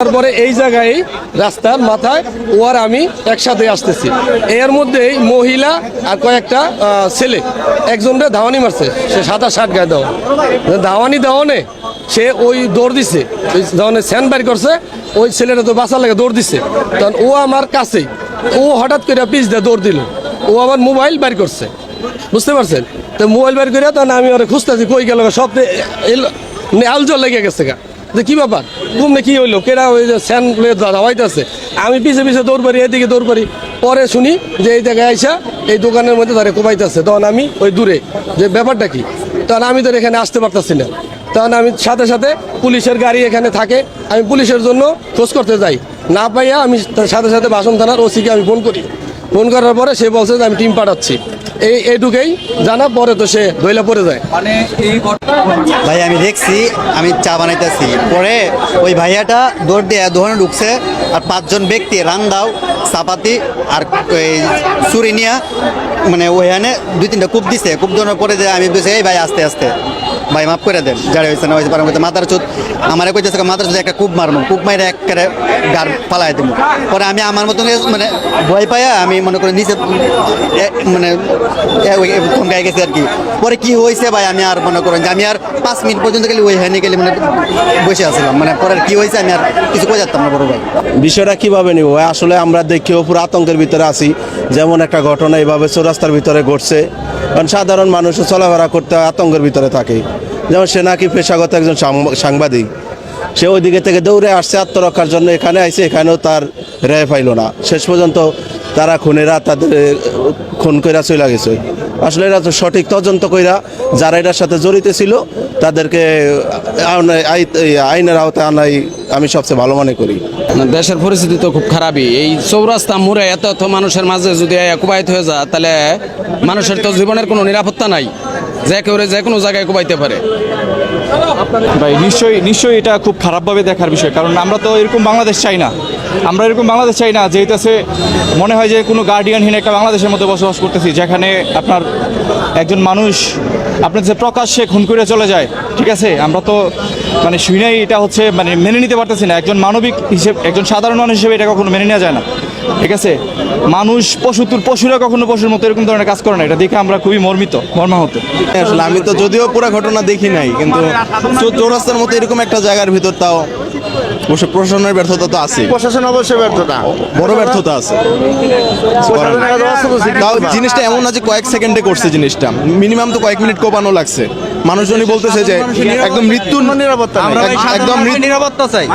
তারপরে এই জায়গায় রাস্তার মাথায় ও আর আমি একসাথে আসতেছি। এর মধ্যেই মহিলা আর কয়েকটা ছেলে। একজনটা ধাওয়ানি মারছে, সে সাদা শার্ট গায়ে দেওয়া। ধাওয়ানি দেওয়ানে সে ওই দৌড় দিছে, ওই ধরনের স্যান বাইর করছে, ওই ছেলেটা তো বাঁচার লাগে দৌড় দিছে। তখন ও আমার কাছেই, ও হঠাৎ করে পিস দিয়ে দৌড় দিল। ও আমার মোবাইল বাইর করছে। বুঝতে পারছেন? তো মোবাইল বের করে তখন আমি ওরা খুঁজতেছি, কই গেল সব আলজল লেগে গেছে গা। যে কি ব্যাপার? ঘুমনে কি হইল? কেডা ওই যে স্যান দাওয়াইতেছে আমি পিছে পিছে দৌড় পারি এদিকে দৌড় পারি পরে শুনি যে এই জায়গায় আইসা এই দোকানের মধ্যে তারা কোপাইতেছে তখন আমি ওই দূরে, যে ব্যাপারটা কি? তখন আমি তো এখানে আসতে পারতাছি না। তখন আমি সাথে সাথে পুলিশের গাড়ি এখানে থাকে। আমি পুলিশের জন্য খোঁজ করতে যাই। না পাইয়া আমি সাথে সাথে বাসন থানার ওসিকে আমি ফোন করি। ফোন করার পরে সে বলছে যে আমি টিম পাঠাচ্ছি। এই এইটুকুই জানা পরে তো সে দইলা পড়ে যায়। মানে এই ভাই আমি দেখছি আমি চা বানাইতেছি। পরে ওই ভাইয়াটা দৌড় দিয়ে দোকানে ঢুকছে আর পাঁচজন ব্যক্তি রান্দাও চাপাতি আর এই চুরি নিয়ে মানে ওইখানে দুই তিনটা কূপ দিছে। কূপ দেওয়ার পরে যে আমি বলছি এই ভাই আস্তে আস্তে। ভাই, মাফ করে দেন, যারা হয়েছে না, হয়েছে পারাম মাথার চুত আমার কইতেছে মাথার চুত একটা কূপ মারবো কূপ মাইরে একেবারে গাড় পালাই দেবো পরে আমি আমার মতন মানে ভয় পাইয়া আমি মনে করি নিচে মানে থমকাই গেছে আর কি। পরে কি হয়েছে ভাই, আমি আর মনে করেন যে আমি আর পাঁচ মিনিট পর্যন্ত গেলে ওই হ্যানে গেলে মানে বসে আসলাম মানে পরে কি হয়েছে আমি আর কিছু কই যাতাম না বড় ভাই। বিষয়টা কীভাবে নিব আসলে আমরা দেখেও পুরো আতঙ্কের ভিতরে আছি। যেমন একটা ঘটনা এইভাবে চৌরাস্তার ভিতরে ঘটছে। কারণ সাধারণ মানুষ চলাফেরা করতে আতঙ্কের ভিতরে থাকে। যেমন সে নাকি পেশাগত একজন সাংবা- সাংবাদিক। সে ওই দিকে থেকে দৌড়ে আসছে আত্মরক্ষার জন্য, এখানে আইছে, এখানেও তার রেহাই পাইল না। শেষ পর্যন্ত তারা খুনেরা তাদের খুন কইরা চলে গেছে। আসলে এরা তো সঠিক তদন্ত কইরা যারা এটার সাথে জড়িত ছিল, তাদেরকে আই- আইনের আওতায় আনাই আমি সবচেয়ে ভালো মনে করি। দেশের পরিস্থিতি তো খুব খারাপই। এই চৌরাস্তা মুড়ে এত এত মানুষের মাঝে যদি কুবাইত হয়ে যায়, তাহলে মানুষের তো জীবনের কোনো নিরাপত্তা নাই। যে কেউ যে কোনো জায়গায় কুবাইতে পারে। ভাই, নিশ্চয়ই নিশ্চয়ই এটা খুব খারাপভাবে দেখার বিষয়, কারণ আমরা তো এরকম বাংলাদেশ চাই না। আমরা এরকম বাংলাদেশ চাই না যেটাছে মনে হয় যে কোনো গার্ডিয়ানহীন একটা বাংলাদেশের মধ্যে বসবাস করতেছি, যেখানে আপনার একজন মানুষ, আপনার যে প্রকাশ্যে খুন করে চলে যায়, ঠিক আছে? আমরা তো মানে শুনেই এটা হচ্ছে মানে মেনে নিতে পারতেছি না, একজন মানবিক হিসেবে, একজন সাধারণ মানুষ হিসেবে এটা কখনো মেনে নেওয়া যায় না, ঠিক আছে? মানুষ পশু পশুরা কখনো পশুর মতো এরকম ধরনের কাজ করে না। এটা দেখে আমরা খুবই মর্মিত মর্মাহত। আসলে আমি তো যদিও পুরো ঘটনা দেখি নাই কিন্তু চৌরাস্তার মতো এরকম একটা জায়গার ভিতর তাও অবশ্য প্রশাসনের ব্যর্থতা তো আছে প্রশাসন অবশ্যই ব্যর্থতা। বড় ব্যর্থতা আছে। তাও জিনিসটা এমন না যে কয়েক সেকেন্ডে করছে জিনিসটা। মিনিমাম তো কয়েক মিনিট কোপানো লাগছে। মানুষজনই বলতেছে যে একদম মৃত্যুর নিরাপত্তা। একদম নিরাপত্তা চাই।